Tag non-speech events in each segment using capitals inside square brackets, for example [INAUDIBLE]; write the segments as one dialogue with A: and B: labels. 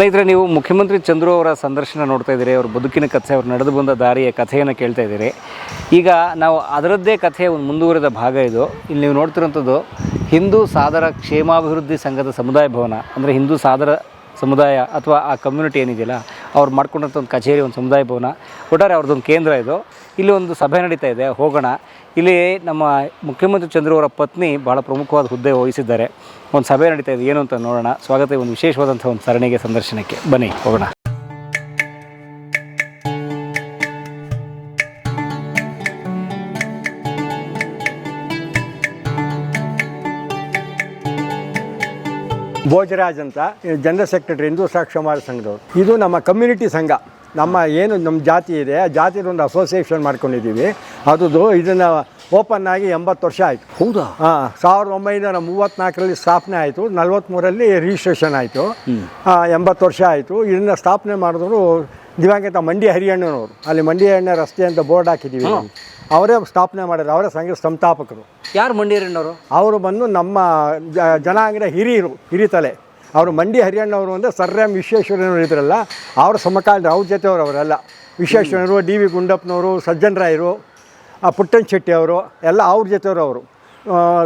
A: ಸ್ನೇಹಿತರೆ, ನೀವು ಮುಖ್ಯಮಂತ್ರಿ ಚಂದ್ರು ಅವರ ಸಂದರ್ಶನ ನೋಡ್ತಾ ಇದ್ದೀರಿ, ಅವ್ರ ಬದುಕಿನ ಕಥೆ, ಅವ್ರು ನಡೆದು ಬಂದ ದಾರಿಯ ಕಥೆಯನ್ನು ಕೇಳ್ತಾ ಇದ್ದೀರಿ. ಈಗ ನಾವು ಅದರದ್ದೇ ಕಥೆಯ ಒಂದು ಮುಂದುವರೆದ ಭಾಗ ಇದು. ಇಲ್ಲಿ ನೀವು ನೋಡ್ತಿರೋಂಥದ್ದು ಹಿಂದೂ ಸಾದರ ಕ್ಷೇಮಾಭಿವೃದ್ಧಿ ಸಂಘದ ಸಮುದಾಯ ಭವನ, ಅಂದರೆ ಹಿಂದೂ ಸಾದರ ಸಮುದಾಯ ಅಥವಾ ಆ ಕಮ್ಯುನಿಟಿ ಏನಿದೆಯಲ್ಲ, ಅವ್ರು ಮಾಡ್ಕೊಂಡಂಥ ಒಂದು ಕಚೇರಿ, ಒಂದು ಸಮುದಾಯ ಭವನ, ಒಟ್ಟಾರೆ ಅವ್ರದ್ದೊಂದು ಕೇಂದ್ರ ಇದು. ಇಲ್ಲಿ ಒಂದು ಸಭೆ ನಡೀತಾ ಇದೆ, ಹೋಗೋಣ. ಇಲ್ಲಿ ನಮ್ಮ ಮುಖ್ಯಮಂತ್ರಿ ಚಂದ್ರು ಅವರ ಪತ್ನಿ ಭಾಳ ಪ್ರಮುಖವಾದ ಹುದ್ದೆ ವಹಿಸಿದ್ದಾರೆ. ಒಂದು ಸಭೆ ನಡೀತಾ ಇದೆ, ಏನು ಅಂತ ನೋಡೋಣ. ಸ್ವಾಗತ ಒಂದು ವಿಶೇಷವಾದಂಥ ಒಂದು ಸರಣಿಗೆ, ಸಂದರ್ಶನಕ್ಕೆ. ಬನ್ನಿ, ಹೋಗೋಣ.
B: ಭೋಜರಾಜ್ ಅಂತ ಜನರಲ್ ಸೆಕ್ರೆಟರಿ ಹಿಂದೂ ಸಮಾಜ ಸಂಘದವರು. ಇದು ನಮ್ಮ ಕಮ್ಯುನಿಟಿ ಸಂಘ. ನಮ್ಮ ಏನು ನಮ್ಮ ಜಾತಿ ಇದೆ ಆ ಜಾತಿದೊಂದು ಅಸೋಸಿಯೇಷನ್ ಮಾಡ್ಕೊಂಡಿದ್ದೀವಿ. ಅದು ಇದನ್ನು ಓಪನ್ ಆಗಿ ಎಂಬತ್ತು ವರ್ಷ ಆಯಿತು.
A: ಹೌದಾ?
B: ಹಾಂ ಸಾವಿರದ ಒಂಬೈನೂರ ಮೂವತ್ತ್ನಾಲ್ಕರಲ್ಲಿ ಸ್ಥಾಪನೆ ಆಯಿತು. ನಲ್ವತ್ತ್ಮೂರಲ್ಲಿ ರಿಜಿಸ್ಟ್ರೇಷನ್ ಆಯಿತು. ಎಂಬತ್ತು ವರ್ಷ ಆಯಿತು. ಇದನ್ನು ಸ್ಥಾಪನೆ ಮಾಡಿದವರು ದಿವಂಗತ ಮಂಡಿ ಹರಿಯಣ್ಣನವರು. ಅಲ್ಲಿ ಮಂಡಿ ಹರಿಯಣ್ಣ ರಸ್ತೆ ಅಂತ ಬೋರ್ಡ್ ಹಾಕಿದ್ದೀವಿ ಅವರೇ ಸ್ಥಾಪನೆ ಮಾಡಿದ್ರು. ಅವರೇ ಸಂಘ ಸಂಸ್ಥಾಪಕರು.
A: ಯಾರು ಮಂಡ್ಯರಣ್ಣವರು
B: ಅವರು ಬಂದು ನಮ್ಮ ಜ- ಜನಾಂಗದ ಹಿರಿಯರು ಹಿರಿತಲೆ. ಅವರು ಮಂಡಿ ಹರಿಯಣ್ಣವರು ಅಂದರೆ ಸರ್ ಎಂ ವಿಶ್ವೇಶ್ವರನವರು ಇದ್ರಲ್ಲ ಅವ್ರ ಸಮಕಾಲದ ಅವ್ರ ಜೊತೆಯವರು ಅವರೆಲ್ಲ ವಿಶ್ವೇಶ್ವರನವರು ಡಿ ವಿ ಗುಂಡಪ್ಪನವರು ಸಜ್ಜನ್ ರಾಯರು ಆ ಪುಟ್ಟನ್ ಶೆಟ್ಟಿ ಅವರು ಎಲ್ಲ ಅವ್ರ ಜೊತೆಯವರು ಅವರು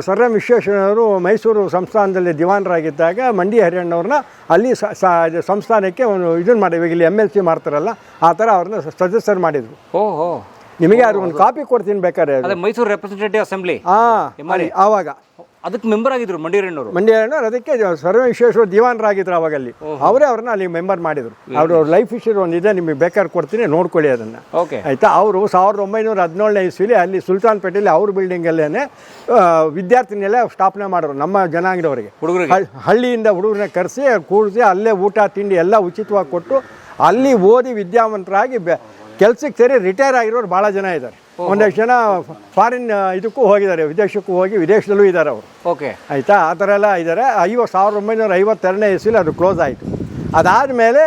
B: ಸರ್ ಎಂ ವಿಶ್ವೇಶ್ವರಯ್ಯನವರು ಮೈಸೂರು ಸಂಸ್ಥಾನದಲ್ಲಿ ದಿವಾನರಾಗಿದ್ದಾಗ ಮಂಡಿ ಹರಿಯಣ್ಣವ್ರನ್ನ ಅಲ್ಲಿ ಸಂಸ್ಥಾನಕ್ಕೆ ಇದನ್ನು ಮಾಡಿ ಇವಾಗ ಇಲ್ಲಿ ಎಂ ಎಲ್ ಸಿ ಮಾಡ್ತಾರಲ್ಲ, ಆ ಥರ ಅವ್ರನ್ನ ಸದಸ್ಯರು ಮಾಡಿದರು.
A: ಓಹೋ.
B: ನಿಮಗೆ ಅದು ಒಂದು ಕಾಪಿ ಕೊಡ್ತೀನಿ ಬೇಕಾದ್ರೆ
A: ಅದೇ ಮೈಸೂರು ರೆಪ್ರೆಸೆಂಟೇಟಿವ್ ಅಸೆಂಬ್ಲಿ
B: ಹಾಂ ಆವಾಗ.
A: ಅದಕ್ಕೆ ಮೆಂಬರ್ ಆಗಿದ್ರು ಮಂಡ್ಯರಣ್ಣವರು.
B: ಮಂಡ್ಯಣ್ಣವ್ರು ಅದಕ್ಕೆ ಸರ್ವವಿಶ್ವೇಶ್ವರ ದಿವಾನರಾಗಿದ್ರು ಅವಾಗ ಅಲ್ಲಿ ಅವರೇ ಅವ್ರನ್ನ ಅಲ್ಲಿ ಮೆಂಬರ್ ಮಾಡಿದ್ರು. ಅವರು ಲೈಫ್ ಇಶ್ಯರ್ ಒಂದು ಇದೆ ನಿಮಗೆ ಬೇಕಾದ್ರೆ ಕೊಡ್ತೀನಿ ನೋಡ್ಕೊಳ್ಳಿ ಅದನ್ನು.
A: ಓಕೆ.
B: ಆಯಿತಾ? ಅವರು ಸಾವಿರದ ಒಂಬೈನೂರ ಹದಿನೇಳನೇ ಇಸ್ವಿಲಿ ಅಲ್ಲಿ ಸುಲ್ತಾನ್ಪೇಟೆಯಲ್ಲಿ ಅವ್ರ ಬಿಲ್ಡಿಂಗಲ್ಲೇ ವಿದ್ಯಾರ್ಥಿನೆಲ್ಲ ಸ್ಥಾಪನೆ ಮಾಡಿದ್ರು ನಮ್ಮ ಜನಾಂಗದವರಿಗೆ.
A: ಹುಡುಗರಿಗೆ.
B: ಹಳ್ಳಿಯಿಂದ ಹುಡುಗರನ್ನ ಕರೆಸಿ ಕೂಡಿಸಿ ಅಲ್ಲೇ ಊಟ ತಿಂಡಿ ಎಲ್ಲ ಉಚಿತವಾಗಿ ಕೊಟ್ಟು ಅಲ್ಲಿ ಓದಿ ವಿದ್ಯಾವಂತರಾಗಿ ಬೆ ಕೆಲ್ಸಕ್ಕೆ ಸೇರಿ ರಿಟೈರ್ ಆಗಿರೋರು ಭಾಳ ಜನ ಇದ್ದಾರೆ. ಒಂದಷ್ಟು ಜನ ಫಾರಿನ್ ಇದಕ್ಕೂ ಹೋಗಿದ್ದಾರೆ ವಿದೇಶಕ್ಕೂ ಹೋಗಿ ವಿದೇಶದಲ್ಲೂ ಇದ್ದಾರೆ ಅವರು.
A: ಓಕೆ.
B: ಆಯಿತಾ? ಆ ಥರ ಎಲ್ಲ ಇದ್ದಾರೆ. ಐವತ್ತು ಸಾವಿರದ ಒಂಬೈನೂರ ಐವತ್ತೆರಡನೇ ಇಸ್ವಿಲಿ ಅದು ಕ್ಲೋಸ್ ಆಯಿತು. ಅದಾದಮೇಲೆ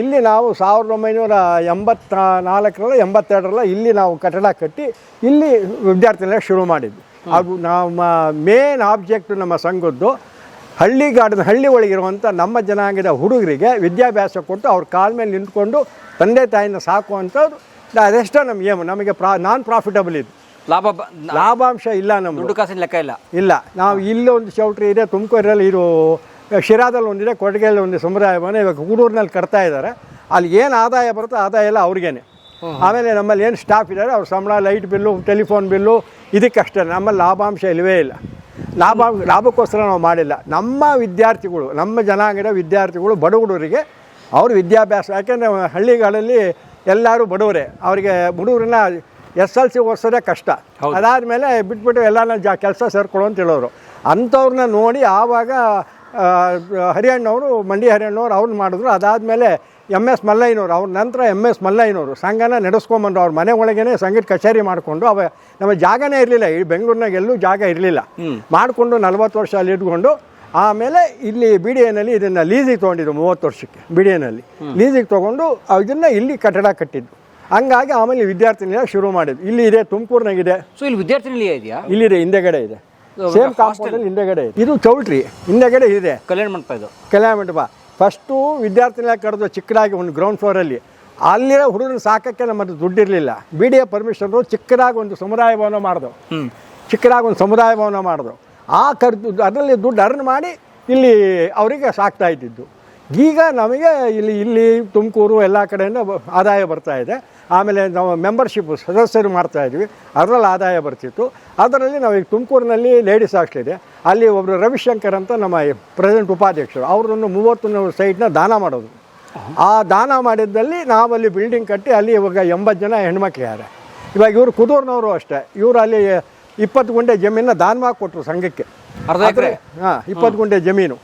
B: ಇಲ್ಲಿ ನಾವು ಸಾವಿರದ ಒಂಬೈನೂರ ಎಂಬತ್ತ ನಾಲ್ಕರಲ್ಲ ಎಂಬತ್ತೆರಡರಲ್ಲ ಇಲ್ಲಿ ನಾವು ಕಟ್ಟಡ ಕಟ್ಟಿ ಇಲ್ಲಿ ವಿದ್ಯಾರ್ಥಿಗಳೇ ಶುರು ಮಾಡಿದ್ವಿ. ಅದು ನಮ್ಮ ಮೇನ್ ಆಬ್ಜೆಕ್ಟ್ ನಮ್ಮ ಸಂಘದ್ದು ಹಳ್ಳಿಗಾಡಿನ ಹಳ್ಳಿ ಒಳಗಿರುವಂಥ ನಮ್ಮ ಜನಾಂಗದ ಹುಡುಗರಿಗೆ ವಿದ್ಯಾಭ್ಯಾಸ ಕೊಟ್ಟು ಅವ್ರ ಕಾಲ ಮೇಲೆ ನಿಂತ್ಕೊಂಡು ತಂದೆ ತಾಯಿನ ಸಾಕುವಂಥದ್ದು ಅದೆಷ್ಟೋ ನಮ್ಮ ಏಮು ನಮಗೆ ಪ್ರಾ ನಾನ್ ಪ್ರಾಫಿಟಬಲ್ ಇದು.
A: ಲಾಭ
B: ಲಾಭಾಂಶ ಇಲ್ಲ ನಮ್ಮ
A: ದುಡ್ಡು ಕಾಸಿನ ಲೆಕ್ಕ ಇಲ್ಲ.
B: ಇಲ್ಲ. ನಾವು ಇಲ್ಲಿ ಒಂದು ಚೌಟ್ರಿ ಇದೆ ತುಮಕೂರಲ್ಲಿ ಇದು ಶಿರಾದಲ್ಲಿ ಒಂದಿದೆ ಕೊಡಗೆಯಲ್ಲಿ ಒಂದು ಸಮುದಾಯ ಭವನ ಇವಾಗ ಕೂಡೂರಿನಲ್ಲಿ ಕಟ್ತಾ ಇದ್ದಾರೆ. ಅಲ್ಲಿ ಏನು ಆದಾಯ ಬರುತ್ತೋ ಆದಾಯ ಎಲ್ಲ ಅವ್ರಿಗೇನೆ. ಆಮೇಲೆ ನಮ್ಮಲ್ಲಿ ಏನು ಸ್ಟಾಫ್ ಇದ್ದಾರೆ ಅವ್ರ ಸಂಬಳ ಲೈಟ್ ಬಿಲ್ಲು ಟೆಲಿಫೋನ್ ಬಿಲ್ಲು ಇದಕ್ಕಷ್ಟೇ. ನಮ್ಮಲ್ಲಿ ಲಾಭಾಂಶ ಇಲ್ಲವೇ ಇಲ್ಲ. ಲಾಭಾಂಶ ಲಾಭಕ್ಕೋಸ್ಕರ ನಾವು ಮಾಡಿಲ್ಲ. ನಮ್ಮ ವಿದ್ಯಾರ್ಥಿಗಳು ನಮ್ಮ ಜನಾಂಗದ ವಿದ್ಯಾರ್ಥಿಗಳು ಬಡ ಹುಡುಗರಿಗೆ ಅವ್ರ ವಿದ್ಯಾಭ್ಯಾಸ ಯಾಕೆಂದರೆ ಹಳ್ಳಿಗಳಲ್ಲಿ ಎಲ್ಲರೂ ಬಡವರೇ. ಅವರಿಗೆ ಹುಡುಗರನ್ನ ಎಸ್ ಎಲ್ ಸಿ ಓದಿಸೋದೇ ಕಷ್ಟ. ಅದಾದಮೇಲೆ ಬಿಟ್ಬಿಟ್ಟು ಎಲ್ಲಾನ ಜಾ ಕೆಲಸ ಸೇರ್ಕೊಳ್ಳೋ ಅಂತ ಹೇಳೋರು. ಅಂಥವ್ರನ್ನ ನೋಡಿ ಆವಾಗ ಹರಿಯಣ್ಣವರು ಮಂಡಿ ಹರಿಯಣ್ಣವ್ರು ಅವ್ರನ್ನ ಮಾಡಿದ್ರು. ಅದಾದಮೇಲೆ ಎಂ ಎಸ್ ಮಲ್ಲಯ್ಯನವರು ಅವ್ರ ನಂತರ ಎಂ ಎಸ್ ಮಲ್ಲಯ್ಯನವರು ಸಂಘನ ನಡೆಸ್ಕೊಂಬಂದ್ರು. ಅವ್ರ ಮನೆ ಒಳಗೇನೆ ಸಂಗೀತ ಕಚೇರಿ ಮಾಡಿಕೊಂಡು ಅವ ನಮ್ಮ ಜಾಗನೇ ಇರಲಿಲ್ಲ. ಈ ಬೆಂಗಳೂರಿನಾಗ ಎಲ್ಲೂ ಜಾಗ ಇರಲಿಲ್ಲ. ಮಾಡಿಕೊಂಡು ನಲ್ವತ್ತು ವರ್ಷ ಅಲ್ಲಿ ಇಟ್ಕೊಂಡು ಆಮೇಲೆ ಇಲ್ಲಿ ಬಿ ಡಿ ಎನಲ್ಲಿ ಇದನ್ನು ಲೀಸಿಗೆ ತೊಗೊಂಡಿದ್ದು ಮೂವತ್ತು ವರ್ಷಕ್ಕೆ ಬಿ ಡಿ ಎನಲ್ಲಿ ಲೀಸಿಗೆ ತೊಗೊಂಡು ಇದನ್ನು ಇಲ್ಲಿ ಕಟ್ಟಡ ಕಟ್ಟಿದ್ದು. ಹಂಗಾಗಿ ಆಮೇಲೆ ವಿದ್ಯಾರ್ಥಿನಿಯ ಶುರು ಮಾಡಿದ್ದು ಇಲ್ಲಿ ಇದೆ ತುಮಕೂರಿನಾಗಿದೆ
A: ಸೊ ಇಲ್ಲಿ ವಿದ್ಯಾರ್ಥಿ ನಿಲಯ ಇದೆಯಾ
B: ಇಲ್ಲಿದೆ ಹಿಂದೆಗಡೆ ಇದೆ. ಸೇಮ್ ಕಾಂಪೌಂಡಲ್ಲಿ ಹಿಂದೆಗಡೆ ಇದೆ. ಇದು ಚೌಲ್ಟ್ರಿ ಹಿಂದೆಗಡೆ ಇದೆ.
A: ಕಲ್ಯಾಣ ಮಂಟಪ ಇದು.
B: ಕಲ್ಯಾಣ ಮಂಟಪ. ಫಸ್ಟು ವಿದ್ಯಾರ್ಥಿನಿಯ ಕರೆದು ಚಿಕ್ಕದಾಗಿ ಒಂದು ಗ್ರೌಂಡ್ ಫ್ಲೋರಲ್ಲಿ ಅಲ್ಲಿರೋ ಹುಡುಗರು ಸಾಕಕ್ಕೆ ನಮ್ಮದು ದುಡ್ಡಿರಲಿಲ್ಲ. ಬಿ ಡಿ ಎ ಪರ್ಮಿಷನ್ ಚಿಕ್ಕದಾಗಿ ಒಂದು ಸಮುದಾಯ ಭವನ ಮಾಡಿದವು. ಚಿಕ್ಕದಾಗಿ ಒಂದು ಸಮುದಾಯ ಭವನ ಮಾಡಿದವು. ಆ ಕರೆದು ಅದರಲ್ಲಿ ದುಡ್ಡು ಅರ್ನ್ ಮಾಡಿ ಇಲ್ಲಿ ಅವರಿಗೆ ಸಾಕ್ತಾ ಇದ್ದಿದ್ದು. ಈಗ ನಮಗೆ ಇಲ್ಲಿ ಇಲ್ಲಿ ತುಮಕೂರು ಎಲ್ಲ ಕಡೆಯಿಂದ ಆದಾಯ ಬರ್ತಾ ಇದೆ. ಆಮೇಲೆ ನಾವು ಮೆಂಬರ್ಶಿಪ್ ಸದಸ್ಯರು ಮಾಡ್ತಾ ಇದ್ವಿ. ಅದರಲ್ಲಿ ಆದಾಯ ಬರ್ತಿತ್ತು. ಅದರಲ್ಲಿ ನಾವು ಈಗ ತುಮಕೂರಿನಲ್ಲಿ ಲೇಡೀಸ್ ಹಾಸ್ಟೆಲ್ ಅಲ್ಲಿ ಒಬ್ಬರು ರವಿಶಂಕರ್ ಅಂತ ನಮ್ಮ ಪ್ರೆಸಿಡೆಂಟ್ ಉಪಾಧ್ಯಕ್ಷರು. ಅವರನ್ನು ಮೂವತ್ತು ಸೈಟ್ನ ದಾನ ಮಾಡೋದು. ಆ ದಾನ ಮಾಡಿದ್ದಲ್ಲಿ ನಾವಲ್ಲಿ ಬಿಲ್ಡಿಂಗ್ ಕಟ್ಟಿ ಅಲ್ಲಿ ಇವಾಗ ಎಂಬತ್ತು ಜನ ಹೆಣ್ಮಕ್ಳಿದ್ದಾರೆ ಇವಾಗ ಇವರು ಕುದೂರ್ನವರು ಅಷ್ಟೇ. ಇವರು ಅಲ್ಲಿ ಇಪ್ಪತ್ತು ಗುಂಡೆ ಜಮೀನ ದಾನ ಕೊಟ್ಟರು ಸಂಘಕ್ಕೆ.
A: ಅರ್ಧ ಎಕರೆ?
B: ಹಾಂ ಇಪ್ಪತ್ತು ಗುಂಡೆ ಜಮೀನು.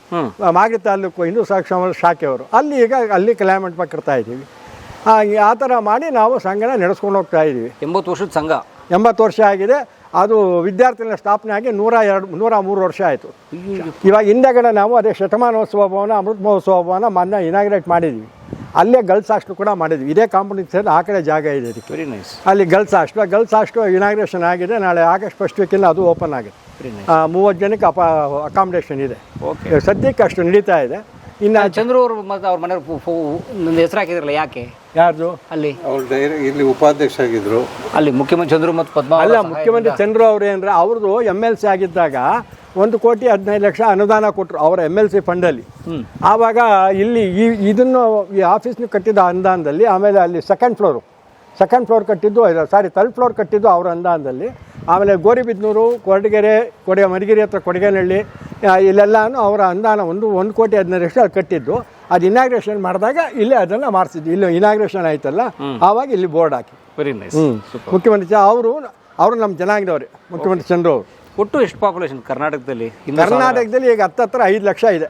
B: ಮಾಗಡಿ ತಾಲೂಕು ಹಿಂದೂ ಸಾಕ್ಷಮ ಶಾಖೆಯವರು ಅಲ್ಲಿ ಈಗ ಅಲ್ಲಿ ಕ್ಲೈಮೆಂಟ್ ಪಕ್ಕಿರ್ತಾ ಇದ್ದೀವಿ. ಆ, ಥರ ಮಾಡಿ ನಾವು ಸಂಘನ ನಡೆಸ್ಕೊಂಡು ಹೋಗ್ತಾ ಇದ್ದೀವಿ.
A: ಎಂಬತ್ತು ವರ್ಷದ ಸಂಘ?
B: ಎಂಬತ್ತು ವರ್ಷ ಆಗಿದೆ. ಅದು ವಿದ್ಯಾರ್ಥಿಗಳ ಸ್ಥಾಪನೆ ಆಗಿ ನೂರ ಎರಡು ನೂರ ಮೂರು ವರ್ಷ ಆಯಿತು. ಇವಾಗ ಹಿಂದೆಗಡೆ ನಾವು ಅದೇ ಶತಮಾನೋತ್ಸವ ಭವನ ಅಮೃತ ಮಹೋತ್ಸವ ಭವನ ಮೊನ್ನೆ ಇನಾಗ್ರೇಟ್ ಮಾಡಿದ್ವಿ ಅಲ್ಲೇ ಗರ್ಲ್ಸ್ ಹಾಸ್ಟೆಲ್ ಕೂಡ ಮಾಡಿದ್ವಿ. ಇದೇ ಕಾಂಪೌಂಡ್ ಸೇರಿ ಆ ಕಡೆ ಜಾಗ ಇದೆ ಇದಕ್ಕೆ.
A: ವೆರಿ ನೈಸ್
B: ಅಲ್ಲಿ girls hostel girls hostel inauguration ಆಗಿದೆ. ನಾಳೆ ಆಗಸ್ಟ್ ಫಸ್ಟ್ ವೀಕಿಂದ ಅದು ಓಪನ್ ಆಗಿದೆ.
A: ವೆರಿ ನೈಸ್
B: ಆ, ಮೂವತ್ತು ಜನಕ್ಕೆ ಅಪ ಅಕಾಮಿಡೇಷನ್ ಇದೆ.
A: ಓಕೆ
B: ಸದ್ಯಕ್ಕೆ ಅಷ್ಟು ನಡೀತಾ ಇದೆ. ಇನ್ನು
A: ಚಂದ್ರು ಅವರು ಮತ್ತು ಅವ್ರ ಮನೆಯವ್ರು ಹೆಸರು ಹಾಕಿದ್ರಲ್ಲ ಯಾಕೆ?
B: ಯಾರ್ದು?
A: ಅಲ್ಲಿ.
C: ಅವ್ರು ಇಲ್ಲಿ ಉಪಾಧ್ಯಕ್ಷ ಆಗಿದ್ರು
A: ಅಲ್ಲಿ ಮುಖ್ಯಮಂತ್ರಿ ಚಂದ್ರು ಮತ್ತು ಪದ್ಮ
B: ಅಲ್ಲ ಮುಖ್ಯಮಂತ್ರಿ ಚಂದ್ರು ಅವ್ರು ಏನಂದ್ರೆ ಅವ್ರದ್ದು ಎಂ ಎಲ್ ಸಿ ಆಗಿದ್ದಾಗ ಒಂದು ಕೋಟಿ ಹದಿನೈದು ಲಕ್ಷ ಅನುದಾನ ಕೊಟ್ಟರು ಅವರ ಎಂ ಎಲ್ ಸಿ ಫಂಡಲ್ಲಿ ಆವಾಗ ಇಲ್ಲಿ ಈ ಇದನ್ನು ಈ ಆಫೀಸ್ನ ಕಟ್ಟಿದ ಅನುದಾನದಲ್ಲಿ ಆಮೇಲೆ ಅಲ್ಲಿ ಸೆಕೆಂಡ್ ಫ್ಲೋರು ಸೆಕೆಂಡ್ ಫ್ಲೋರ್ ಕಟ್ಟಿದ್ದು ಸಾರಿ ತರ್ಡ್ ಫ್ಲೋರ್ ಕಟ್ಟಿದ್ದು ಅವರ ಅನುದಾನದಲ್ಲಿ ಆಮೇಲೆ ಗೋರಿಬಿದ್ನೂರು ಕೊರಟಗೆರೆ ಕೊಡೆ ಮರಿಗಿರಿ ಹತ್ರ ಕೊಡಗೇನಹಳ್ಳಿ ಇಲ್ಲೆಲ್ಲನೂ ಅವರ ಅನುದಾನ ಒಂದು ಒಂದು ಕೋಟಿ ಹದಿನೈದು ಲಕ್ಷ ಕಟ್ಟಿದ್ದು. ಅದು ಇನಾಗ್ರೇಷನ್ ಮಾಡಿದಾಗ ಇಲ್ಲೇ ಅದನ್ನು ಮಾಡಿಸಿದ್ವಿ. ಇಲ್ಲಿ ಇನಾಗ್ರೇಷನ್ ಆಯ್ತಲ್ಲ ಆವಾಗ ಇಲ್ಲಿ ಬೋರ್ಡ್ ಹಾಕಿ.
A: ವೆರಿ ನೈಸ್
B: ಮುಖ್ಯಮಂತ್ರಿ ಚ- ಅವರು ಅವರು ನಮ್ಮ ಜನಾಂಗದವ್ರೆ ಮುಖ್ಯಮಂತ್ರಿ ಚಂದ್ರು ಅವರು.
A: ಒಟ್ಟು ಎಷ್ಟು ಪಾಪ್ಯುಲೇಷನ್ ಕರ್ನಾಟಕದಲ್ಲಿ?
B: ಕರ್ನಾಟಕದಲ್ಲಿ ಈಗ ಹತ್ತತ್ರ ಐದು ಲಕ್ಷ ಇದೆ.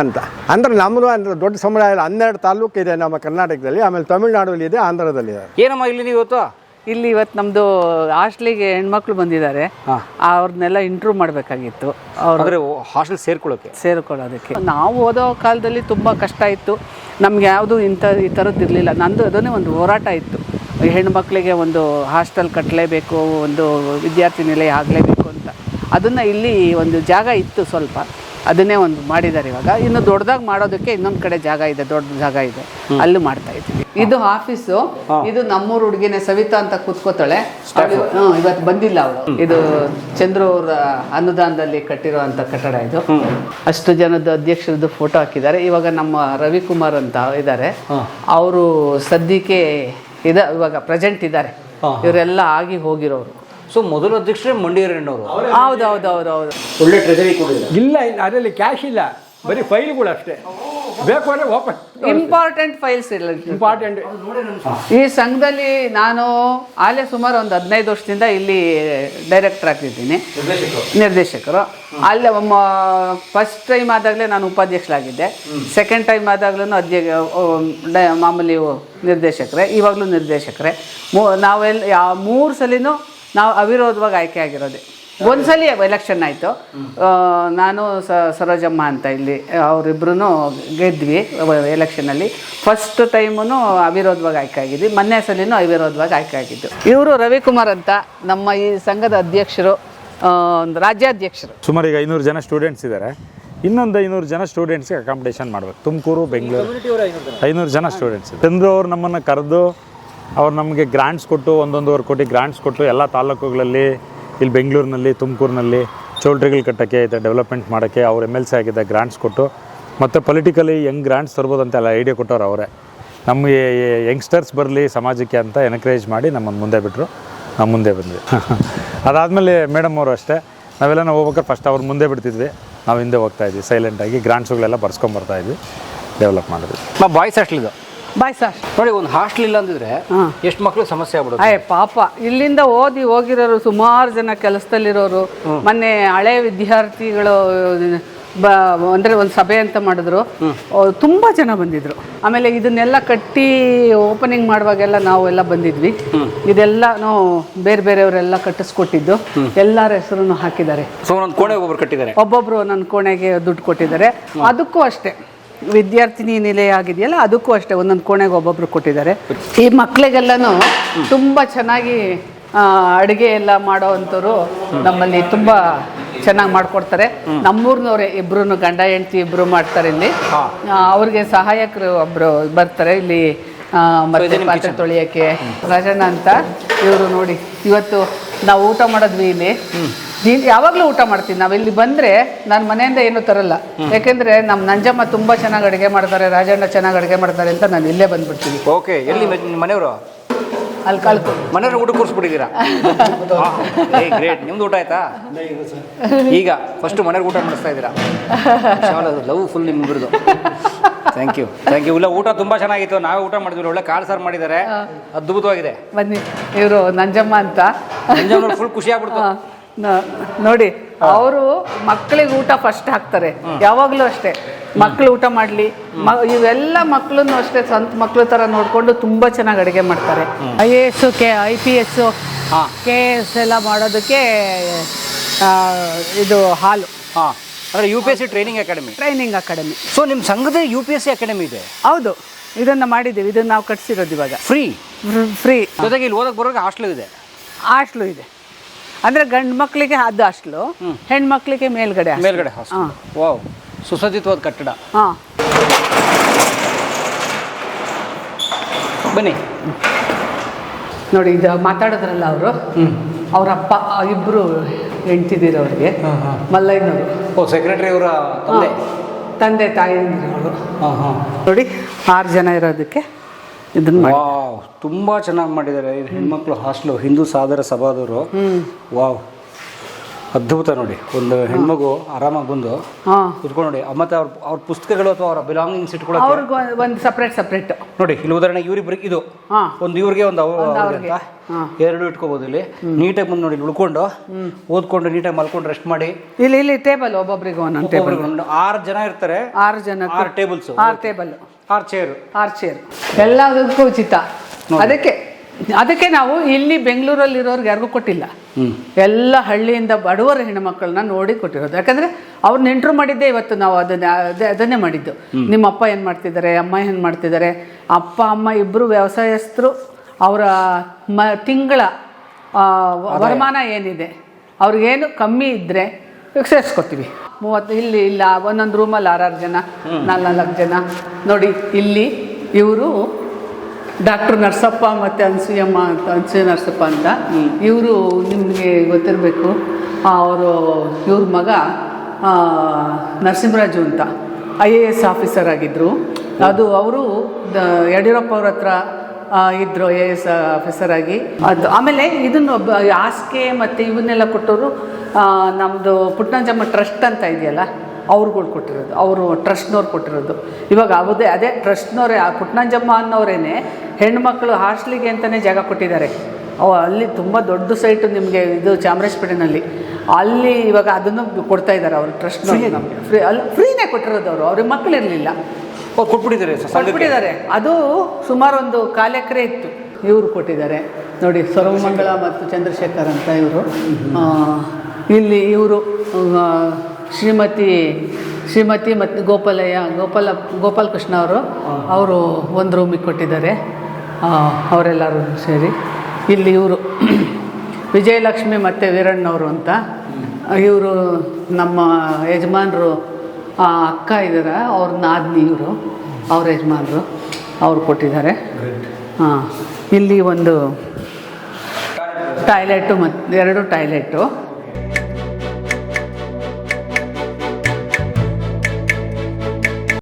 B: ಅಂತ. ಅಂದ್ರೆ ನಮ್ಮದು ಅಂದ್ರೆ ದೊಡ್ಡ ಸಮುದಾಯ ಹನ್ನೆರಡು ತಾಲೂಕು ಇದೆ ನಮ್ಮ ಕರ್ನಾಟಕದಲ್ಲಿ ಆಮೇಲೆ ತಮಿಳ್ನಾಡಲ್ಲಿ ಇದೆ ಆಂಧ್ರದಲ್ಲಿ ಇದೆ
A: ಏನಮ್ಮ ಇಲ್ಲಿ ನೀವು ಇವತ್ತು?
D: ಇಲ್ಲಿ ಇವತ್ತು ನಮ್ಮದು ಹಾಸ್ಟ್ಲಿಗೆ ಹೆಣ್ಮಕ್ಳು ಬಂದಿದ್ದಾರೆ. ಅವ್ರನ್ನೆಲ್ಲ ಇಂಟ್ರೂವ್ ಮಾಡಬೇಕಾಗಿತ್ತು. ಅವ್ರ
A: ಹಾಸ್ಟೆಲ್ ಸೇರ್ಕೊಳ್ಳೋಕೆ?
D: ಸೇರ್ಕೊಳ್ಳೋದಕ್ಕೆ. ನಾವು ಓದೋ ಕಾಲದಲ್ಲಿ ತುಂಬ ಕಷ್ಟ ಇತ್ತು. ನಮ್ಗೆ ಯಾವುದು ಇಂಥ ಈ ಥರದ್ದು ಇರಲಿಲ್ಲ. ನಂದು ಅದನ್ನೇ ಒಂದು ಹೋರಾಟ ಇತ್ತು. ಹೆಣ್ಮಕ್ಳಿಗೆ ಒಂದು ಹಾಸ್ಟೆಲ್ ಕಟ್ಟಲೇಬೇಕು ಒಂದು ವಿದ್ಯಾರ್ಥಿ ನಿಲಯ ಆಗಲೇಬೇಕು ಅಂತ. ಅದನ್ನು ಇಲ್ಲಿ ಒಂದು ಜಾಗ ಇತ್ತು ಸ್ವಲ್ಪ. ಅದನ್ನೇ ಒಂದು ಮಾಡಿದ್ದಾರೆ ಇವಾಗ. ಇನ್ನು ದೊಡ್ಡದಾಗಿ ಮಾಡೋದಕ್ಕೆ ಇನ್ನೊಂದು ಕಡೆ ಜಾಗ ಇದೆ ದೊಡ್ಡ ಜಾಗ ಇದೆ. ಅಲ್ಲಿ ಮಾಡ್ತಾ ಇದ್ದೀವಿ. ಇದು ಆಫೀಸು. ಇದು ನಮ್ಮೂರು ಹುಡುಗಿನೇ ಸವಿತಾ ಅಂತ ಕೂತ್ಕೋತಾಳೆ. ಇವತ್ತು ಬಂದಿಲ್ಲ ಅವಳು. ಇದು ಚಂದ್ರ ಅವರ ಅನುದಾನದಲ್ಲಿ ಕಟ್ಟಿರುವಂತ ಕಟ್ಟಡ ಇದು. ಅಷ್ಟು ಜನದ ಅಧ್ಯಕ್ಷರದ್ದು ಫೋಟೋ ಹಾಕಿದ್ದಾರೆ. ಇವಾಗ ನಮ್ಮ ರವಿಕುಮಾರ್ ಅಂತ ಇದ್ದಾರೆ ಅವರು ಸದ್ಯಕ್ಕೆ ಇದ ಇವಾಗ ಪ್ರೆಸೆಂಟ್ ಇದ್ದಾರೆ. ಇವರೆಲ್ಲ ಆಗಿ ಹೋಗಿರೋರು.
A: ಸೊ ಮೊದಲ ಅಧ್ಯಕ್ಷರೇ ಮಂಡಿಯರಣ್ಣವರು
D: ಹೌದು ಹೌದು ಹೌದು ಹೌದು.
A: ಒಳ್ಳೆ ಟ್ರೆಜರಿ
B: ಇಲ್ಲ ಇಲ್ಲ ಅದರಲ್ಲಿ ಕ್ಯಾಶ್ ಇಲ್ಲ. ಬರೀ ಫೈಲ್ಗಳು ಅಷ್ಟೇ. ಬೇಕು ಅಂದರೆ ಓಪನ್
D: ಇಂಪಾರ್ಟೆಂಟ್ ಫೈಲ್ಸ್ ಇಲ್ಲ
B: ಇಂಪಾರ್ಟೆಂಟ್
D: ಈ ಸಂಘದಲ್ಲಿ ನಾನು ಆಲೆ ಸುಮಾರು ಒಂದು ಹದಿನೈದು ವರ್ಷದಿಂದ ಇಲ್ಲಿ ಡೈರೆಕ್ಟರ್ ಆಗ್ತಿದ್ದೀನಿ. ನಿರ್ದೇಶಕರು. ಅಲ್ಲೇ ಫಸ್ಟ್ ಟೈಮ್ ಆದಾಗಲೇ ನಾನು ಉಪಾಧ್ಯಕ್ಷರಾಗಿದ್ದೆ ಸೆಕೆಂಡ್ ಟೈಮ್ ಆದಾಗಲೂ ಅಧ್ಯಕ್ಷ ಡ- ಮಾಮೂಲಿ ನಿರ್ದೇಶಕರೇ ಇವಾಗಲೂ ನಿರ್ದೇಶಕರೇ. ಮೂ ನಾವೆಲ್ಲ ಯಾ ಮೂರು ಸಲಿನೂ ನಾವು ಅವಿರೋಧವಾಗಿ ಆಯ್ಕೆ ಆಗಿರೋದೆ. ಒಂದ್ಸಲಿ ಎಲೆಕ್ಷನ್ ಆಯಿತು. ನಾನು ಸ ಸರೋಜಮ್ಮ ಅಂತ ಇಲ್ಲಿ ಅವರಿಬ್ರು ಗೆದ್ವಿ ಎಲೆಕ್ಷನಲ್ಲಿ ಫಸ್ಟ್ ಟೈಮು ಅವಿರೋಧವಾಗಿ ಆಯ್ಕೆ ಆಗಿದ್ವಿ. ಮೊನ್ನೆ ಸಲಿನೂ ಅವಿರೋಧವಾಗಿ ಆಯ್ಕೆ ಆಗಿದ್ದು. ಇವರು ರವಿಕುಮಾರ್ ಅಂತ ನಮ್ಮ ಈ ಸಂಘದ ಅಧ್ಯಕ್ಷರು ಆ, ಒಂದು ರಾಜ್ಯಾಧ್ಯಕ್ಷರು.
E: ಸುಮಾರು ಈಗ ಐನೂರು ಜನ ಸ್ಟೂಡೆಂಟ್ಸ್ ಇದ್ದಾರೆ ಇನ್ನೊಂದು ಐನೂರು ಜನ ಸ್ಟೂಡೆಂಟ್ಸ್ಗೆ ಅಕಾಮಿಡೇಷನ್ ಮಾಡಬೇಕು. ತುಮಕೂರು ಬೆಂಗಳೂರು. ಐನೂರು ಜನ. ಸ್ಟೂಡೆಂಟ್ಸ್ ಚಂದ್ರು ಅವರು ನಮ್ಮನ್ನು ಕರೆದು ಅವ್ರು ನಮಗೆ ಗ್ರ್ಯಾಂಟ್ಸ್ ಕೊಟ್ಟು, ಒಂದೊಂದುವರೆ ಕೋಟಿ ಗ್ರ್ಯಾಂಟ್ಸ್ ಕೊಟ್ಟು ಎಲ್ಲ ತಾಲೂಕುಗಳಲ್ಲಿ ಇಲ್ಲಿ ಬೆಂಗಳೂರಿನಲ್ಲಿ, ತುಮಕೂರಿನಲ್ಲಿ ಚೌಲ್ಟ್ರಿಗಳು ಕಟ್ಟೋಕ್ಕೆ, ಇದೆ ಡೆವಲಪ್ಮೆಂಟ್ ಮಾಡೋಕ್ಕೆ ಅವ್ರು ಎಂ ಎಲ್ ಸಿ ಆಗಿದ್ದ ಗ್ರ್ಯಾಂಟ್ಸ್ ಕೊಟ್ಟು, ಮತ್ತು ಪೊಲಿಟಿಕಲಿ ಹೆಂಗೆ ಗ್ರ್ಯಾಂಟ್ಸ್ ತರ್ಬೋದಂತೆಲ್ಲ ಐಡಿಯಾ ಕೊಟ್ಟವ್ರು ಅವರೇ. ನಮ್ಮ ಯಂಗ್ಸ್ಟರ್ಸ್ ಬರಲಿ ಸಮಾಜಕ್ಕೆ ಅಂತ ಎನ್ಕರೇಜ್ ಮಾಡಿ ನಮ್ಮನ್ನು ಮುಂದೆ ಬಿಟ್ಟರು ನಾವು ಮುಂದೆ ಬಂದ್ವಿ. [LAUGHS] ಅದಾದಮೇಲೆ ಮೇಡಮ್ ಅವರು ಅಷ್ಟೇ. ನಾವೆಲ್ಲ ನಾವು ಹೋಗ್ಬೇಕಾರೆ ಫಸ್ಟ್ ಅವ್ರು ಮುಂದೆ ಬಿಡ್ತಿದ್ವಿ. ನಾವು ಹಿಂದೆ ಹೋಗ್ತಾ ಇದ್ವಿ. ಸೈಲೆಂಟಾಗಿ ಗ್ರ್ಯಾಂಟ್ಸ್ಗಳೆಲ್ಲ ಬರ್ಸ್ಕೊಂಬರ್ತಾ ಇದ್ವಿ. ಡೆವಲಪ್ ಮಾಡಿದ್ವಿ.
A: ಬಾಯ್ಸ್ ಹಾಸ್ಟೆಲ್ ಇದು
D: ಬಾಯ್ ಸರ್.
A: ನೋಡಿ ಒಂದು ಹಾಸ್ಟೆಲ್ ಇಲ್ಲ ಅಂದಿದ್ರೆ ಎಷ್ಟು ಮಕ್ಕಳು ಸಮಸ್ಯೆ ಆಗ್ಬಿಡುತ್ತೆ?
D: ಅಯ್ಯ ಪಾಪ. ಇಲ್ಲಿಂದ ಓದಿ ಹೋಗಿರೋರು ಸುಮಾರು ಜನ ಕೆಲಸದಲ್ಲಿರೋರು ಮೊನ್ನೆ ಹಳೆ ವಿದ್ಯಾರ್ಥಿಗಳು ಬ ಅಂದರೆ ಒಂದು ಸಭೆ ಅಂತ ಮಾಡಿದ್ರು. ತುಂಬಾ ಜನ ಬಂದಿದ್ರು. ಆಮೇಲೆ ಇದನ್ನೆಲ್ಲ ಕಟ್ಟಿ ಓಪನಿಂಗ್ ಮಾಡುವಾಗೆಲ್ಲ ನಾವು ಎಲ್ಲ ಬಂದಿದ್ವಿ. ಇದೆಲ್ಲಾನು ಬೇರೆ ಬೇರೆಯವರೆಲ್ಲ ಕಟ್ಟಿಸ್ಕೊಟ್ಟಿದ್ದು. ಎಲ್ಲರ ಹೆಸರನ್ನು ಹಾಕಿದ್ದಾರೆ.
A: ಸೊ ಒಂದೊಂದು ಕೋಣೆ ಒಬ್ಬರು ಕಟ್ಟಿದ್ದಾರೆ?
D: ಒಬ್ಬೊಬ್ರು ನನ್ನ ಕೋಣೆಗೆ ದುಡ್ಡು ಕೊಟ್ಟಿದ್ದಾರೆ. ಅದಕ್ಕೂ ಅಷ್ಟೇ. ವಿದ್ಯಾರ್ಥಿನಿ ನಿಲಯ ಆಗಿದೆಯಲ್ಲ ಅದಕ್ಕೂ ಅಷ್ಟೇ ಒಂದೊಂದು ಕೋಣೆಗೆ ಒಬ್ಬೊಬ್ರು ಕೊಟ್ಟಿದ್ದಾರೆ. ಈ ಮಕ್ಕಳಿಗೆಲ್ಲನೂ ತುಂಬ ಚೆನ್ನಾಗಿ ಅಡುಗೆ ಎಲ್ಲ ಮಾಡೋ ಅಂಥವ್ರು ನಮ್ಮಲ್ಲಿ ತುಂಬ ಚೆನ್ನಾಗಿ ಮಾಡ್ಕೊಡ್ತಾರೆ. ನಮ್ಮೂರ್ನವ್ರೆ ಇಬ್ರು ಗಂಡ ಹೆಂಡತಿ ಇಬ್ಬರು ಮಾಡ್ತಾರೆ ಇಲ್ಲಿ. ಅವ್ರಿಗೆ ಸಹಾಯಕರು ಒಬ್ಬರು ಬರ್ತಾರೆ. ಇಲ್ಲಿ ಆ, ಮತ್ತೆ ಪಾತ್ರೆ ತೊಳೆಯೋಕ್ಕೆ. ರಾಜಣ್ಣ ಅಂತ ಇವರು ನೋಡಿ. ಇವತ್ತು ನಾವು ಊಟ ಮಾಡಿದ್ವಿ ಇಲ್ಲಿ. ದಿನ ಯಾವಾಗಲೂ ಊಟ ಮಾಡ್ತೀನಿ. ನಾವಿಲ್ಲಿ ಬಂದರೆ ನಾನು ಮನೆಯಿಂದ ಏನೂ ತರಲ್ಲ. ಯಾಕೆಂದರೆ ನಮ್ಮ ನಂಜಮ್ಮ ತುಂಬ ಚೆನ್ನಾಗಿ ಅಡುಗೆ ಮಾಡ್ತಾರೆ ರಾಜಣ್ಣ ಚೆನ್ನಾಗಿ ಅಡುಗೆ ಮಾಡ್ತಾರೆ ಅಂತ ನಾನು ಇಲ್ಲೇ ಬಂದ್ಬಿಡ್ತೀನಿ.
A: ಓಕೆ ಎಲ್ಲಿ ಮನೆಯವರು?
D: ಅಲ್ಲಿ ಕಾಲು
A: ಮನೆಯವ್ರ ಊಟ ಕೂರಿಸ್ಬಿಟ್ಟಿದ್ದೀರಾ? ಗ್ರೇಟ್ [LAUGHS] ನಿಮ್ದು ಊಟ ಆಯ್ತಾ? ಈಗ ಫಸ್ಟ್ ಮನೆಯವ್ರಿಗೆ ಊಟ ಮಾಡಿಸ್ತಾ ಇದ್ದೀರಾ? ಲವ್ ಫುಲ್ ನಿಮ್ಗಿರೋದು ಥ್ಯಾಂಕ್ ಯು ಥ್ಯಾಂಕ್ ಯು ಇಲ್ಲ ಊಟ ತುಂಬಾ ಚೆನ್ನಾಗಿತ್ತು. ನಾವೇ ಊಟ ಮಾಡಿದ್ವಿ. ಒಳ್ಳೆ ಕಾಲ್ ಸಾರು ಮಾಡಿದ್ದಾರೆ. ಅದ್ಭುತವಾಗಿದೆ.
D: ಬನ್ನಿ. ಇವರು ನಂಜಮ್ಮ ಅಂತ.
A: ಫುಲ್ ಖುಷಿ ಆಗ್ಬಿಡ್ತು.
D: ನೋಡಿ ಅವರು ಮಕ್ಕಳಿಗೆ ಊಟ ಫಸ್ಟ್ ಹಾಕ್ತಾರೆ. ಯಾವಾಗಲೂ ಅಷ್ಟೇ. ಮಕ್ಕಳು ಊಟ ಮಾಡಲಿ. ಇವೆಲ್ಲ ಮಕ್ಕಳನ್ನು ಅಷ್ಟೇ ಸ್ವಂತ ಮಕ್ಕಳ ಥರ ನೋಡಿಕೊಂಡು ತುಂಬ ಚೆನ್ನಾಗಿ ಅಡುಗೆ ಮಾಡ್ತಾರೆ. I A S K I P S K S ಎಲ್ಲ ಮಾಡೋದಕ್ಕೆ ಇದು ಹಾಲು.
A: ಹಾಂ. ಅಂದರೆ U P S C training academy
D: training academy
A: so ನಿಮ್ಮ ಸಂಘದ U P S C academy ಇದೆ?
D: ಹೌದು. ಇದನ್ನು ಮಾಡಿದ್ದೀವಿ. ಇದನ್ನು ನಾವು ಕಟ್ಸಿರೋದು ಇವಾಗ.
A: ಫ್ರೀ
D: ಫ್ರೀ
A: ಜೊತೆಗೆ ಇಲ್ಲಿ ಓದಕ್ಕೆ ಬರೋರಿಗೆ ಹಾಸ್ಟ್ಲು ಇದೆ.
D: ಹಾಸ್ಟ್ಲು ಇದೆ. ಅಂದರೆ ಗಂಡು ಮಕ್ಕಳಿಗೆ ಅದು ಹೆಣ್ ಹೆಣ್ಮಕ್ಳಿಗೆ ಮೇಲ್ಗಡೆ.
A: ಮೇಲ್ಗಡೆ ಹಾಸ್ಟೆಲ್ ವಾವ್ ಸುಸಜ್ಜಿತವಾದ ಕಟ್ಟಡ.
D: ಹಾಂ.
A: ಬನ್ನಿ.
D: ನೋಡಿ ಇದು ಮಾತಾಡಿದ್ರಲ್ಲ ಅವರು? ಅವ್ರ ಅಪ್ಪ ಇಬ್ಬರು ಹೆಂಡ್ತಿದ್ದೀರ ಅವ್ರಿಗೆ. ಮಲ್ಲಯ್ಯನವರು.
A: ಓ ಸೆಕ್ರೆಟರಿ ಅವರ ತಂದೆ?
D: ತಂದೆ ತಾಯಿ ಅವರು.
A: ಹಾಂ ಹಾಂ.
D: ನೋಡಿ ಆರು ಜನ ಇರೋದಕ್ಕೆ. ಇದನ್ನ ಮಾಡಿ.
A: ವಾವ್ ತುಂಬ ಚೆನ್ನಾಗಿ ಮಾಡಿದ್ದಾರೆ. ಇದು ಹೆಣ್ಮಕ್ಳು ಹಾಸ್ಟ್ಲು ಹಿಂದೂ ಸಾದರ ಸಭಾದವರು. ವಾವ್. ಅದ್ಭುತ ನೋಡಿ. ಒಂದು ಹೆಣ್ಮಗು ಆರಾಮಾಗಿ ಬಂದು ಕುತ್ಕೊಂಡು ನೋಡಿ. ಮತ್ತೆ ಅವ್ರ ಅವ್ರ ಪುಸ್ತಕಗಳು ಅಥವಾ ಅವರ ಬಿಲಾಂಗಿಂಗ್ಸ್ ಇಟ್ಕೊಳ್ಳೋಕೆ
D: ಅವ್ರಿಗೆ ಒಂದು ಸಪ್ರೇಟ್ ಸಪ್ರೇಟ್
A: ನೋಡಿ ಇಲ್ಲಿ ಉದಾಹರಣೆಗೆ ಇವ್ರಿಬ್ರಿಗೆ ಇದು.
D: ಹಾಂ.
A: ಒಂದು ಇವ್ರಿಗೆ ಒಂದು ಅವ್ರ
D: ಒಂದು
A: ಅವ್ರಿಗೆ ಎರಡು ಇಟ್ಕೋಬಹುದು ಇಲ್ಲಿ. ನೀಟಾಗಿ ಬಂದು ನೋಡಿ ಇಲ್ಲಿ ಉಳ್ಕೊಂಡು ಓದ್ಕೊಂಡು ನೀಟಾಗಿ ಮಲ್ಕೊಂಡು ರೆಸ್ಟ್ ಮಾಡಿ.
D: ಇಲ್ಲಿ ಇಲ್ಲಿ ಟೇಬಲ್ ಒಬ್ಬೊಬ್ರಿಗೆ ಒಂದೊಂದು ಟೇಬಲ್
A: ಆರು ಜನ ಇರ್ತಾರೆ.
D: ಆರು ಜನ
A: ಆರು ಟೇಬಲ್ಸ್
D: ಆರು ಟೇಬಲ್
A: ಆರು ಚೇರ್
D: ಆರು ಚೇರ್ ಎಲ್ಲದಕ್ಕೂ ಉಚಿತ. ಅದಕ್ಕೆ ಅದಕ್ಕೆ ನಾವು ಇಲ್ಲಿ ಬೆಂಗಳೂರಲ್ಲಿ ಇರೋರ್ಗೆ ಯಾರಿಗೂ ಕೊಟ್ಟಿಲ್ಲ. ಎಲ್ಲ ಹಳ್ಳಿಯಿಂದ ಬಡವರ ಹೆಣ್ಣುಮಕ್ಕಳನ್ನ ನೋಡಿ ಕೊಟ್ಟಿರೋದು. ಯಾಕಂದ್ರೆ ಅವ್ರು ನೆಂಟರು ಮಾಡಿದ್ದೆ ಇವತ್ತು ನಾವು ಅದನ್ನ ಅದೇ- ಅದನ್ನೇ ಮಾಡಿದ್ದು. ನಿಮ್ಮ ಅಪ್ಪ ಏನು ಮಾಡ್ತಿದ್ದಾರೆ ಅಮ್ಮ ಏನು ಮಾಡ್ತಿದ್ದಾರೆ ಅಪ್ಪ ಅಮ್ಮ ಇಬ್ಬರು ವ್ಯವಸಾಯಸ್ಥರು ಅವರ ಮ ತಿಂಗಳ ವರಮಾನ ಏನಿದೆ ಅವ್ರಿಗೇನು ಕಮ್ಮಿ ಇದ್ದರೆ ಸೇರಿಸ್ಕೊತೀವಿ ಮೂವತ್ತು ಇಲ್ಲಿ ಇಲ್ಲ ಒಂದೊಂದು ರೂಮಲ್ಲಿ ಆರಾರು ಜನ ನಾಲ್ಕು ನಾಲ್ಕು ಜನ. ನೋಡಿ ಇಲ್ಲಿ ಇವರು ಡಾಕ್ಟರ್ ನರಸಪ್ಪ ಮತ್ತು ಅನ್ಸೂಯಮ್ಮ ಅಂತ ಅನ್ಸೂಯ ನರಸಪ್ಪ ಅಂತ. ಇವರು ನಿಮಗೆ ಗೊತ್ತಿರಬೇಕು. ಅವರು ಇವ್ರ ಮಗ ನರಸಿಂಹರಾಜು ಅಂತ. ಐ ಎ ಎಸ್ ಆಫೀಸರ್ ಆಗಿದ್ದರು ಅದು ಅವರು ಯಡಿಯೂರಪ್ಪ ಅವ್ರ ಹತ್ರ ಇದ್ದರು ಐ ಎ ಎಸ್ ಆಫೀಸರ್ ಆಗಿ. ಅದು ಆಮೇಲೆ ಇದನ್ನು ಒಬ್ಬ ಹಾಸಿಗೆ ಮತ್ತು ಇವನ್ನೆಲ್ಲ ಕೊಟ್ಟವರು ನಮ್ಮದು ಪುಟ್ಟಂಜಮ್ಮ ಟ್ರಸ್ಟ್ ಅಂತ ಇದೆಯಲ್ಲ? ಅವ್ರುಗಳು ಕೊಟ್ಟಿರೋದು ಅವರು ಟ್ರಸ್ಟ್ನವ್ರು ಕೊಟ್ಟಿರೋದು. ಇವಾಗ ಅದೇ ಅದೇ ಟ್ರಸ್ಟ್ನವರೇ ಆ ಪುಟ್ಟನಂಜಮ್ಮ ಅನ್ನೋರೇನೆ ಹೆಣ್ಮಕ್ಳು ಹಾಸ್ಟ್ಲಿಗೆ ಅಂತಲೇ ಜಾಗ ಕೊಟ್ಟಿದ್ದಾರೆ. ಅವ ಅಲ್ಲಿ ತುಂಬ ದೊಡ್ಡ ಸೈಟು ನಿಮಗೆ ಇದು ಚಾಮರಾಜಪೇಟೆನಲ್ಲಿ ಅಲ್ಲಿ ಇವಾಗ ಅದನ್ನು ಕೊಡ್ತಾ ಇದ್ದಾರೆ ಅವರು ಟ್ರಸ್ಟ್ನವ್ರು ನಮಗೆ. ಫ್ರೀ ಅಲ್ಲಿ ಫ್ರೀನೇ ಕೊಟ್ಟಿರೋದು ಅವರು. ಅವ್ರಿಗೆ ಮಕ್ಕಳಿರಲಿಲ್ಲ
A: ಓ ಕೊಟ್ಬಿಟ್ಟಿದ್ದಾರೆ
D: ಕೊಟ್ಬಿಟ್ಟಿದ್ದಾರೆ. ಅದು ಸುಮಾರು ಒಂದು ಕಾಲು ಎಕರೆ ಇತ್ತು. ಇವರು ಕೊಟ್ಟಿದ್ದಾರೆ. ನೋಡಿ ಸರ್ವಮಂಗಳ ಮತ್ತು ಚಂದ್ರಶೇಖರ್ ಅಂತ ಇವರು. ಇಲ್ಲಿ ಇವರು ಶ್ರೀಮತಿ ಶ್ರೀಮತಿ ಮತ್ತು ಗೋಪಾಲಯ್ಯ ಗೋಪಾಲ ಗೋಪಾಲಕೃಷ್ಣ ಅವರು ಅವರು ಒಂದು ರೂಮಿಗೆ ಕೊಟ್ಟಿದ್ದಾರೆ. ಅವರೆಲ್ಲರೂ ಸೇರಿ. ಇಲ್ಲಿ ಇವರು [CLEARS THROAT] ವಿಜಯಲಕ್ಷ್ಮಿ ಮತ್ತು ವೀರಣ್ಣವರು ಅಂತ. ಇವರು ನಮ್ಮ ಯಜಮಾನರು ಅಕ್ಕ ಇದ್ದಾರೆ ಅವ್ರ ನಾದಿನಿ ಇವರು ಅವ್ರ ಯಜಮಾನರು ಅವ್ರು ಕೊಟ್ಟಿದ್ದಾರೆ. ಹಾಂ ಇಲ್ಲಿ ಒಂದು ಟಾಯ್ಲೆಟು ಮತ್ತು ಎರಡು ಟಾಯ್ಲೆಟು.